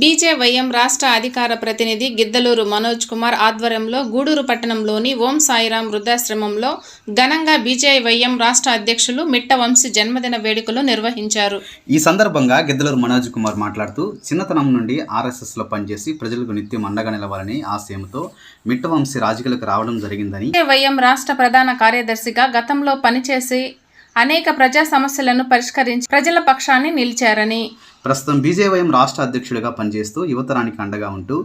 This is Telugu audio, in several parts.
బీజేవైఎం రాష్ట్ర అధికార ప్రతినిధి గిద్దలూరు మనోజ్ కుమార్ ఆధ్వర్యంలో గూడూరు పట్టణంలోని ఓం సాయిరాం వృద్ధాశ్రమంలో ఘనంగా బీజేవైఎం రాష్ట్ర అధ్యక్షులు మిట్ట వంశీ జన్మదిన వేడుకలు నిర్వహించారు. ఈ సందర్భంగా గిద్దలూరు మనోజ్ కుమార్ మాట్లాడుతూ చిన్నతనం నుండి ఆర్ఎస్ఎస్లో పనిచేసి ప్రజలకు నిత్యం అండగా నిలవాలని ఆశయంతో మిట్టవంశీ రాజకీయాలకు రావడం జరిగిందని బీజేవైఎం రాష్ట్ర ప్రధాన కార్యదర్శిగా గతంలో పనిచేసి అనేక ప్రజా సమస్యలను పరిష్కరించి ప్రజల పక్షాన్ని నిలిచారని. ప్రస్తుతం బీజేవైఎం రాష్ట్ర అధ్యక్షుడిగా పనిచేస్తూ యువతరానికి అండగా ఉంటూ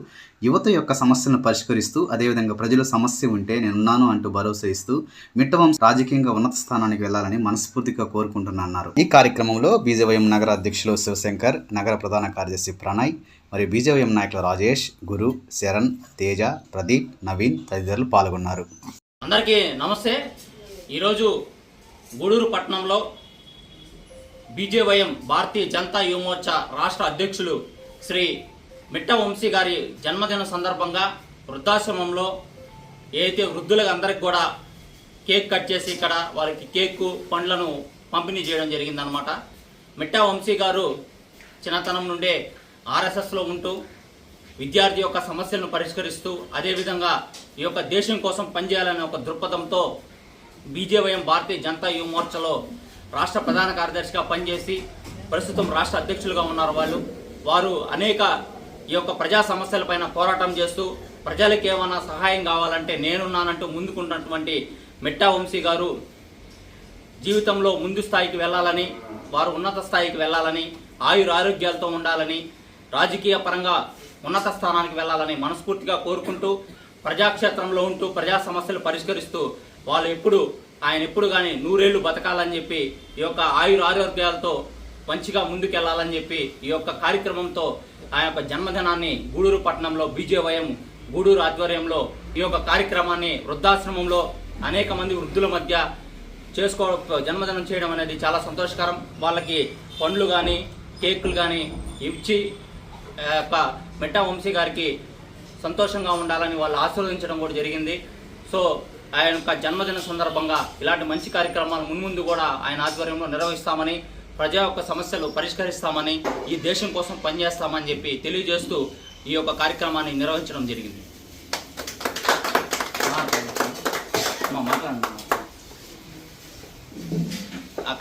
యువత యొక్క సమస్యలను పరిష్కరిస్తూ అదేవిధంగా ప్రజల సమస్య ఉంటే నేనున్నాను అంటూ భరోసా ఇస్తూ మిట్టవంశ రాజకీయంగా ఉన్నత స్థానానికి వెళ్ళాలని మనస్ఫూర్తిగా కోరుకుంటున్నారు ఈ కార్యక్రమంలో బీజేవైఎం నగర అధ్యక్షులు శివశంకర్ నగర ప్రధాన కార్యదర్శి ప్రణయ్ మరియు బీజేవైఎం నాయకులు రాజేష్ గురు శరణ్ తేజ ప్రదీప్ నవీన్ తదితరులు పాల్గొన్నారు. అందరికీ నమస్తే. ఈరోజు గూడూరు పట్టణంలో బీజేవైఎం భారతీయ జనతా యువమోర్చా రాష్ట్ర అధ్యక్షులు శ్రీ మిట్ట వంశీ గారి జన్మదిన సందర్భంగా వృద్ధాశ్రమంలో ఏదైతే వృద్ధులకు అందరికి కూడా కేక్ కట్ చేసి ఇక్కడ వారికి కేక్ పండ్లను పంపిణీ చేయడం జరిగిందనమాట మిట్టా వంశీ గారు చిన్నతనం నుండే ఆర్ఎస్ఎస్లో ఉంటూ విద్యార్థి యొక్క సమస్యలను పరిష్కరిస్తూ అదేవిధంగా ఈ యొక్క దేశం కోసం పనిచేయాలనే ఒక దృక్పథంతో బీజేవైఎం భారతీయ జనతా యువ మోర్చాలో రాష్ట్ర ప్రధాన కార్యదర్శిగా పనిచేసి ప్రస్తుతం రాష్ట్ర అధ్యక్షులుగా ఉన్నారు వాళ్ళు. వారు అనేక ఈ యొక్క ప్రజా సమస్యలపైన పోరాటం చేస్తూ ప్రజలకు ఏమైనా సహాయం కావాలంటే నేనున్నానంటూ ముందుకున్నటువంటి మిట్టా వంశీ గారు జీవితంలో ముందు స్థాయికి వెళ్ళాలని వారు ఉన్నత స్థాయికి వెళ్ళాలని ఆయుర ఆరోగ్యాలతో ఉండాలని రాజకీయ పరంగా ఉన్నత స్థానానికి వెళ్ళాలని మనస్ఫూర్తిగా కోరుకుంటూ ప్రజాక్షేత్రంలో ఉంటూ ప్రజా సమస్యలు పరిష్కరిస్తూ వాళ్ళు ఎప్పుడు ఆయన ఎప్పుడు కానీ నూరేళ్ళు బతకాలని చెప్పి ఈ యొక్క ఆయుర ఆరోగ్యాలతో మంచిగా ముందుకెళ్ళాలని చెప్పి ఈ యొక్క కార్యక్రమంతో ఆ యొక్క జన్మదినాన్ని గూడూరు పట్టణంలో బీజేవైఎం గూడూరు ఆధ్వర్యంలో ఈ యొక్క కార్యక్రమాన్ని వృద్ధాశ్రమంలో అనేక మంది వృద్ధుల మధ్య చేసుకో జన్మదినం చేయడం అనేది చాలా సంతోషకరం. వాళ్ళకి పండ్లు కానీ కేకులు కానీ ఇచ్చి ఆ యొక్క మిట్టా వంశీ గారికి సంతోషంగా ఉండాలని వాళ్ళు ఆశీర్వదించడం కూడా జరిగింది. సో ఆయన యొక్క జన్మదిన సందర్భంగా ఇలాంటి మంచి కార్యక్రమాలు మున్ముందు కూడా ఆయన ఆధ్వర్యంలో నిర్వహిస్తామని ప్రజా యొక్క సమస్యలు పరిష్కరిస్తామని ఈ దేశం కోసం పనిచేస్తామని చెప్పి తెలియజేస్తూ ఈ యొక్క కార్యక్రమాన్ని నిర్వహించడం జరిగింది.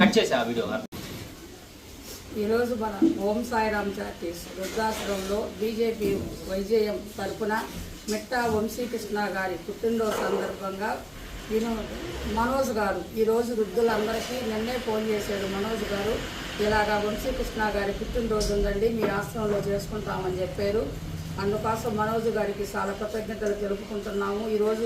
కట్ చేసే ఆ వీడియో ఈరోజు మన ఓం సాయిరామ్ చార్టీస్ వృద్ధాశ్రమంలో బీజేపీ వైజేఎం తరఫున మిట్టా వంశీకృష్ణ గారి పుట్టినరోజు సందర్భంగా నేను మనోజ్ గారు ఈరోజు వృద్ధులందరికీ నిన్నే ఫోన్ చేశాడు మనోజ్ గారు. ఇలాగా వంశీకృష్ణ గారి పుట్టినరోజు ఉందండి మీ ఆశ్రమంలో చేసుకుంటామని చెప్పారు. అందుకోసం మనోజ్ గారికి చాలా కృతజ్ఞతలు తెలుపుకుంటున్నాము. ఈరోజు